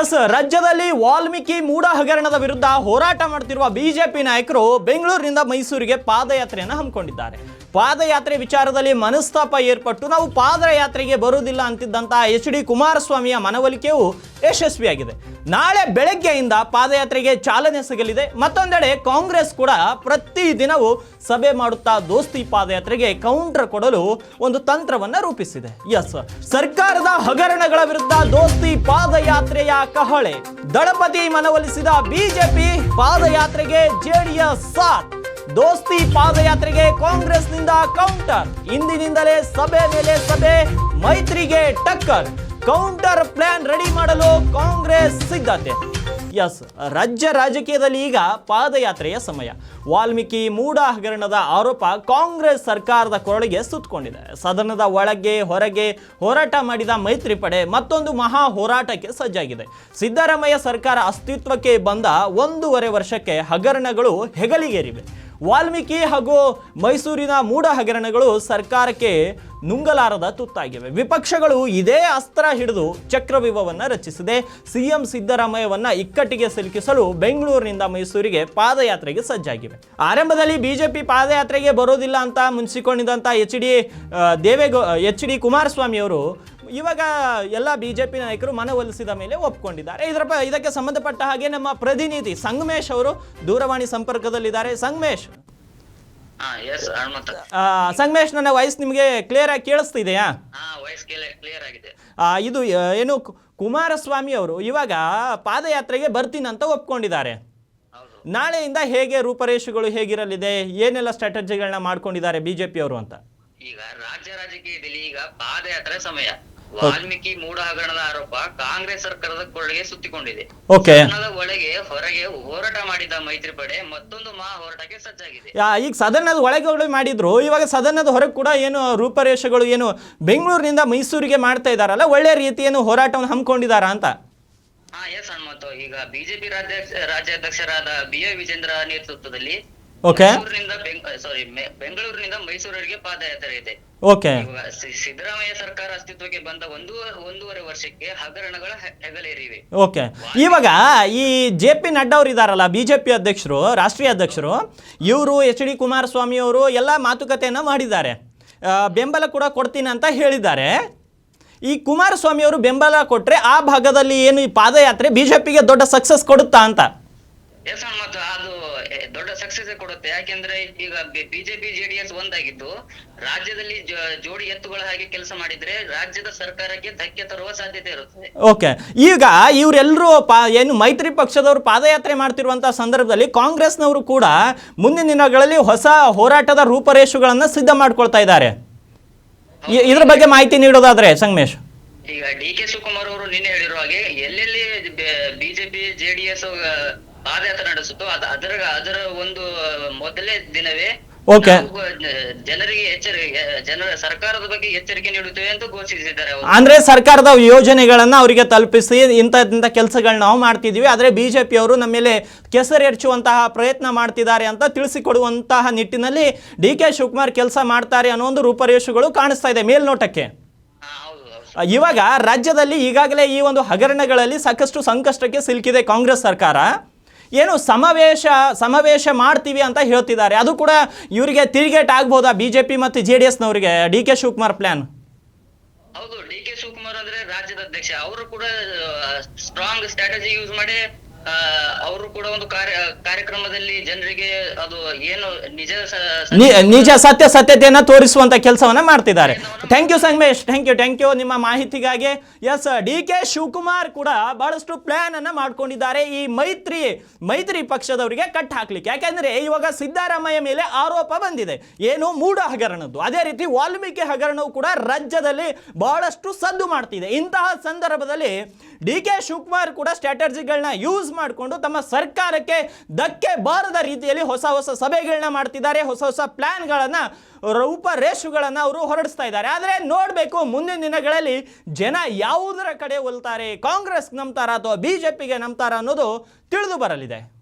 S ರಾಜ್ಯದಲ್ಲಿ ವಾಲ್ಮೀಕಿ ಮೂಢ ಹಗರಣದ ವಿರುದ್ಧ ಹೋರಾಟ ಮಾಡ್ತಿರುವ ಬಿಜೆಪಿ ನಾಯಕರು ಬೆಂಗಳೂರಿನಿಂದ ಮೈಸೂರಿಗೆ ಪಾದಯಾತ್ರೆಯನ್ನು ಹಮ್ಮಿಕೊಂಡಿದ್ದಾರೆ. ಪಾದಯಾತ್ರೆ ವಿಚಾರದಲ್ಲಿ ಮನಸ್ತಾಪ ಏರ್ಪಟ್ಟು ನಾವು ಪಾದಯಾತ್ರೆಗೆ ಬರುವುದಿಲ್ಲ ಅಂತಿದ್ದಂತಹ ಎಚ್ ಡಿ ಕುಮಾರಸ್ವಾಮಿಯ ಮನವೊಲಿಕೆಯು ಯಶಸ್ವಿಯಾಗಿದೆ. ನಾಳೆ ಬೆಳಗ್ಗೆಯಿಂದ ಪಾದಯಾತ್ರೆಗೆ ಚಾಲನೆ ಸಿಗಲಿದೆ. ಮತ್ತೊಂದೆಡೆ ಕಾಂಗ್ರೆಸ್ ಕೂಡ ಪ್ರತಿ ದಿನವೂ ಸಭೆ ಮಾಡುತ್ತಾ ದೋಸ್ತಿ ಪಾದಯಾತ್ರೆಗೆ ಕೌಂಟರ್ ಕೊಡಲು ಒಂದು ತಂತ್ರವನ್ನ ರೂಪಿಸಿದೆ. ಎಸ್ ಸರ್ಕಾರದ ಹಗರಣಗಳ ವಿರುದ್ಧ ದೋಸ್ತಿ ಪಾದಯಾತ್ರೆಯ ಕಹಳೆ. ದಳಪತಿ ಮನವೊಲಿಸಿದ ಬಿಜೆಪಿ ಪಾದಯಾತ್ರೆಗೆ ಜೆಡಿಎಸ್ ಸಾಥ್. ದೋಸ್ತಿ ಪಾದಯಾತ್ರೆಗೆ ಕಾಂಗ್ರೆಸ್ನಿಂದ ಕೌಂಟರ್. ಇಂದಿನಿಂದಲೇ ಸಭೆ ಮೇಲೆ ಸಭೆ, ಮೈತ್ರಿಗೆ ಟಕ್ಕರ್. ಕೌಂಟರ್ ಪ್ಲಾನ್ ರೆಡಿ ಮಾಡಲು ಕಾಂಗ್ರೆಸ್ ಸಿದ್ಧತೆ. ಎಸ್, ರಾಜ್ಯ ರಾಜಕೀಯದಲ್ಲಿ ಈಗ ಪಾದಯಾತ್ರೆಯ ಸಮಯ. ವಾಲ್ಮೀಕಿ ಮೂಡ ಹಗರಣದ ಆರೋಪ ಕಾಂಗ್ರೆಸ್ ಸರ್ಕಾರದ ಕೊರಳಿಗೆ ಸುತ್ತಕೊಂಡಿದೆ. ಸದನದ ಒಳಗೆ, ಹೊರಗೆ ಹೋರಾಟ ಮಾಡಿದ ಮೈತ್ರಿ ಪಡೆ ಮತ್ತೊಂದು ಮಹಾ ಹೋರಾಟಕ್ಕೆ ಸಜ್ಜಾಗಿದೆ. ಸಿದ್ದರಾಮಯ್ಯ ಸರ್ಕಾರ ಅಸ್ತಿತ್ವಕ್ಕೆ ಬಂದ ಒಂದೂವರೆ ವರ್ಷಕ್ಕೆ ಹಗರಣಗಳು ಹೆಗಲಿಗೇರಿವೆ. ವಾಲ್ಮೀಕಿ ಹಾಗೂ ಮೈಸೂರಿನ ಮೂಢ ಹಗರಣಗಳು ಸರ್ಕಾರಕ್ಕೆ ನುಂಗಲಾರದ ತುತ್ತಾಗಿವೆ. ವಿಪಕ್ಷಗಳು ಇದೇ ಅಸ್ತ್ರ ಹಿಡಿದು ಚಕ್ರವ್ಯೂಹವನ್ನು ರಚಿಸಿದೆ. ಸಿಎಂ ಸಿದ್ದರಾಮಯ್ಯವನ್ನ ಇಕ್ಕಟ್ಟಿಗೆ ಸಿಲುಕಿಸಲು ಬೆಂಗಳೂರಿನಿಂದ ಮೈಸೂರಿಗೆ ಪಾದಯಾತ್ರೆಗೆ ಸಜ್ಜಾಗಿವೆ. ಆರಂಭದಲ್ಲಿ ಬಿಜೆಪಿ ಪಾದಯಾತ್ರೆಗೆ ಬರೋದಿಲ್ಲ ಅಂತ ಮುನ್ಸಿಕೊಂಡಿದ್ದಂಥ H D Devegowda, H D Kumaraswamy ಅವರು ಇವಾಗ ಎಲ್ಲ ಬಿಜೆಪಿ ನಾಯಕರು ಮನವೊಲಿಸಿದ ಮೇಲೆ ಒಪ್ಕೊಂಡಿದ್ದಾರೆ. ಇದರ ಪ ಇದಕ್ಕೆ ಸಂಬಂಧಪಟ್ಟ ಹಾಗೆ ನಮ್ಮ ಪ್ರತಿನಿಧಿ ಸಂಗಮೇಶ್ ಅವರು ದೂರವಾಣಿ ಸಂಪರ್ಕದಲ್ಲಿದ್ದಾರೆ. ಸಂಗಮೇಶ್. ಸಂಗಮೇಶ್ ನನ್ನ ವಾಯ್ಸ್ ನಿಮಗೆ ಕ್ಲಿಯರ್ ಆಗಿ ಕೇಳಿಸ್ತಿದೆಯಾ? ಇದು ಏನು ಕುಮಾರಸ್ವಾಮಿ ಅವರು ಇವಾಗ ಪಾದಯಾತ್ರೆಗೆ ಬರ್ತೀನಿ ಅಂತ ಒಪ್ಕೊಂಡಿದ್ದಾರೆ ನಾಳೆಯಿಂದ ಹೇಗೆ ರೂಪರೇಷೆಗಳು ಹೇಗಿರಲಿದೆ ಏನೆಲ್ಲ ಸ್ಟ್ರಾಟಜಿಗಳನ್ನ ಮಾಡ್ಕೊಂಡಿದ್ದಾರೆ ಬಿಜೆಪಿ ಅವರು ಅಂತ? ಈಗ ರಾಜ್ಯ ರಾಜಕೀಯದಲ್ಲಿ ಈಗ ಪಾದಯಾತ್ರೆ ಸಮಯ. ವಾಲ್ಮೀಕಿ ಮೂಡ ಹಗರಣದ ಆರೋಪ ಕಾಂಗ್ರೆಸ್ ಸರ್ಕಾರದ ಕೊರಳಿಗೆ ಸುತ್ತಿಕೊಂಡಿದೆ. ಓಕೆ. ಸದನದ ಒಳಗೆ ಹೊರಗೆ ಹೋರಾಟ ಮಾಡಿದ ಮೈತ್ರಿ ಪಡೆ ಮತ್ತೊಂದು ಮಹಾ ಹೋರಾಟಕ್ಕೆ ಸಜ್ಜಾಗಿದೆ. ಈಗ ಸದನದ ಒಳಗೆ ಮಾಡಿದ್ರು. ಇವಾಗ ಸದನದ ಹೊರಗೆ ಕೂಡ ಏನು ರೂಪರೇಷೆಗಳು ಏನು ಬೆಂಗಳೂರಿನಿಂದ ಮೈಸೂರಿಗೆ ಮಾಡ್ತಾ ಇದ್ದಾರಲ್ಲ ಒಳ್ಳೆ ರೀತಿಯನ್ನು ಹೋರಾಟವನ್ನು ಹಮ್ಮಿಕೊಂಡಿದಾರ ಅಂತ? ಹಾ ಎಸ್ ಹನುಮಂತು. ಈಗ ಬಿಜೆಪಿ ರಾಜ್ಯ ರಾಜ್ಯಾಧ್ಯಕ್ಷರಾದ ಬಿ ಎ ವಿಜೇಂದ್ರ ನೇತೃತ್ವದಲ್ಲಿ ಓಕೆ. ಸಾರಿ ಬೆಂಗಳೂರಿನಿಂದ ಮೈಸೂರಿಗೆ ಪಾದಯಾತ್ರೆ ಇದೆ. ಓಕೆ. ಸಿದ್ದರಾಮಯ್ಯ ಸರ್ಕಾರ ಅಸ್ತಿತ್ವಕ್ಕೆ ಬಂದ ಒಂದು ಒಂದೂವರೆ ವರ್ಷಕ್ಕೆ ಹಗರಣಗಳ ಹೆಗಲೇರಿವೆ. ಓಕೆ. ಇವಾಗ ಈ ಜೆ ಪಿ ನಡ್ಡಾ ಅವರು ಇದ್ದಾರಲ್ಲ ಬಿಜೆಪಿ ಅಧ್ಯಕ್ಷರು ರಾಷ್ಟ್ರೀಯ ಅಧ್ಯಕ್ಷರು ಇವರು ಎಚ್ ಡಿ ಕುಮಾರಸ್ವಾಮಿ ಅವರು ಎಲ್ಲ ಮಾತುಕತೆಯನ್ನು ಮಾಡಿದ್ದಾರೆ. ಬೆಂಬಲ ಕೂಡ ಕೊಡ್ತೀನಿ ಅಂತ ಹೇಳಿದ್ದಾರೆ. ಈ ಕುಮಾರಸ್ವಾಮಿ ಅವರು ಬೆಂಬಲ ಕೊಟ್ಟರೆ ಆ ಭಾಗದಲ್ಲಿ ಏನು ಈ ಪಾದಯಾತ್ರೆ ಬಿಜೆಪಿಗೆ ದೊಡ್ಡ ಸಕ್ಸಸ್ ಕೊಡುತ್ತಾ ಅಂತ? ಎಸ್ ಮತ್ತು ಅದು ದೊಡ್ಡ ಸಕ್ಸಸ್ ಕೊಡುತ್ತೆ. ಯಾಕೆಂದ್ರೆ ಈಗ ಬಿಜೆಪಿ ಜೆಡಿಎಸ್ ಒಂದಾಗಿದ್ದು ರಾಜ್ಯದಲ್ಲಿ ಜೋಡಿ ಎತ್ತುಗಳ ಹಾಗೆ ಕೆಲಸ ಮಾಡಿದ್ರೆ ರಾಜ್ಯದ ಸರ್ಕಾರಕ್ಕೆ ಧಕ್ಕೆ ತರುವ ಸಾಧ್ಯತೆ ಇರುತ್ತೆ. ಓಕೆ. ಈಗ ಇವರೆಲ್ಲರೂ ಏನು ಮೈತ್ರಿ ಪಕ್ಷದವರು ಪಾದಯಾತ್ರೆ ಮಾಡ್ತಿರುವಂತಹ ಸಂದರ್ಭದಲ್ಲಿ ಕಾಂಗ್ರೆಸ್ನವರು ಕೂಡ ಮುಂದಿನ ದಿನಗಳಲ್ಲಿ ಹೊಸ ಹೋರಾಟದ ರೂಪರೇಷೆಗಳನ್ನು ಸಿದ್ಧ ಮಾಡ್ಕೊಳ್ತಾ ಇದ್ದಾರೆ. ಇದ್ರ ಬಗ್ಗೆ ಮಾಹಿತಿ ನೀಡೋದಾದ್ರೆ ಸಂಗಮೇಶ್. ಈಗ ಡಿ ಕೆ ಶಿವಕುಮಾರ್ ಅವರು ನಿನ್ನೆ ಹೇಳಿರೋ ಹಾಗೆ ಎಲ್ಲೆಲ್ಲಿ ಬಿಜೆಪಿ ಜೆಡಿಎಸ್ ಪಾದಯಾತ್ರೆ ನಡೆಸುತ್ತೋ ಅದ ಅದರ ಅದರ ಒಂದು ಮೊದಲೇ ದಿನವೇ ಓಕೆ ಜನರಿಗೆ ಎಚ್ಚರಿಕೆ ಜನರ ಸರ್ಕಾರದ ಬಗ್ಗೆ ಎಚ್ಚರಿಕೆ ನೀಡುತ್ತೇವೆ ಅಂತ ಘೋಷಿಸಿದ್ದಾರೆ ಅಂದ್ರೆ ಸರ್ಕಾರದ ಯೋಜನೆಗಳನ್ನ ಅವರಿಗೆ ತಲುಪಿಸಿ ಇಂಥ ಇಂಥ ಕೆಲಸಗಳನ್ನ ನಾವು ಮಾಡ್ತಿದ್ದೀವಿ ಆದರೆ ಬಿ ಜೆ ಪಿಯವರು ನಮ್ಮ ಮೇಲೆ ಕೆಸರೆರಚುವಂತಹ ಪ್ರಯತ್ನ ಮಾಡ್ತಿದ್ದಾರೆ ಅಂತ ತಿಳಿಸಿಕೊಡುವಂತಹ ನಿಟ್ಟಿನಲ್ಲಿ ಡಿ ಕೆ ಶಿವಕುಮಾರ್ ಕೆಲಸ ಮಾಡ್ತಾರೆ ಅನ್ನೋ ಒಂದು ರೂಪರೇಷೆಗಳು ಕಾಣಿಸ್ತಾ ಇದೆ ಮೇಲ್ನೋಟಕ್ಕೆ. ಇವಾಗ ರಾಜ್ಯದಲ್ಲಿ ಈಗಾಗಲೇ ಈ ಒಂದು ಹಗರಣಗಳಲ್ಲಿ ಸಾಕಷ್ಟು ಸಂಕಷ್ಟಕ್ಕೆ ಸಿಲುಕಿದೆ ಕಾಂಗ್ರೆಸ್ ಸರ್ಕಾರ. ಏನು ಸಮಾವೇಶ ಸಮಾವೇಶ ಮಾಡ್ತೀವಿ ಅಂತ ಹೇಳ್ತಿದ್ದಾರೆ. ಅದು ಕೂಡ ಇವರಿಗೆ ತಿರುಗೇಟ್ ಆಗ್ಬೋದಾ ಬಿ ಜೆ ಪಿ ಮತ್ತು ಜೆ ಡಿ ಎಸ್ನವರಿಗೆ? ಡಿ ಕೆ ಶಿವಕುಮಾರ್ ಪ್ಲಾನ್ ಹೌದು, ಡಿ ಕೆ ಶಿವಕುಮಾರ್ ಅಂದ್ರೆ ರಾಜ್ಯದ ಅಧ್ಯಕ್ಷ. ಅವರು ಕೂಡ ಸ್ಟ್ರಾಂಗ್ ಸ್ಟ್ರಾಟಜಿ ಯೂಸ್ ಮಾಡಿ ಅವರು ಕೂಡ ಒಂದು ಕಾರ್ಯ ಕಾರ್ಯಕ್ರಮದಲ್ಲಿ ಜನರಿಗೆ ಅದು ಏನು ನಿಜ ನಿಜ ಸತ್ಯ ಸತ್ಯತೆಯನ್ನು ತೋರಿಸುವಂತ ಕೆಲಸವನ್ನ ಮಾಡ್ತಿದ್ದಾರೆ. Thank you Sangamesh. Thank you thank you ನಿಮ್ಮ ಮಾಹಿತಿಗಾಗಿ ಎಸ್ ಡಿ ಕೆ ಶಿವಕುಮಾರ್ ಕೂಡ ಬಹಳಷ್ಟು ಪ್ಲಾನ್ ಅನ್ನ ಮಾಡ್ಕೊಂಡಿದ್ದಾರೆ. ಈ ಮೈತ್ರಿ ಮೈತ್ರಿ ಪಕ್ಷದವರಿಗೆ ಕಟ್ ಹಾಕ್ಲಿಕ್ಕೆ. ಯಾಕಂದ್ರೆ ಇವಾಗ ಸಿದ್ದರಾಮಯ್ಯ ಮೇಲೆ ಆರೋಪ ಬಂದಿದೆ. ಏನು ಮೂಡ ಹಗರಣದ್ದು. ಅದೇ ರೀತಿ ವಾಲ್ಮೀಕಿ ಹಗರಣವು ಕೂಡ ರಾಜ್ಯದಲ್ಲಿ ಬಹಳಷ್ಟು ಸದ್ದು ಮಾಡ್ತಿದೆ. ಇಂತಹ ಸಂದರ್ಭದಲ್ಲಿ ಡಿ ಕೆ ಶಿವಕುಮಾರ್ ಕೂಡ ಸ್ಟ್ರಾಟಜಿಗಳನ್ನ ಯೂಸ್ ಮಾಡಿಕೊಂಡು ತಮ್ಮ ಸರ್ಕಾರಕ್ಕೆ ಧಕ್ಕೆ ಬಾರದ ರೀತಿಯಲ್ಲಿ ಹೊಸ ಹೊಸ ಸಭೆಗಳನ್ನ ಮಾಡ್ತಿದ್ದಾರೆ, ಹೊಸ ಹೊಸ ಪ್ಲ್ಯಾನ್ಗಳನ್ನು ರೂಪರೇಷುಗಳನ್ನು ಅವರು ಹೊರಡಿಸ್ತಾ ಇದ್ದಾರೆ. ಆದರೆ ನೋಡಬೇಕು, ಮುಂದಿನ ದಿನಗಳಲ್ಲಿ ಜನ ಯಾವುದರ ಕಡೆ ಒಲ್ತಾರೆ? ಕಾಂಗ್ರೆಸ್ ನಂಬ್ತಾರ ಅಥವಾ ಬಿ ಜೆ ಪಿಗೆ ನಂಬ್ತಾರ ಅನ್ನೋದು ತಿಳಿದು ಬರಲಿದೆ.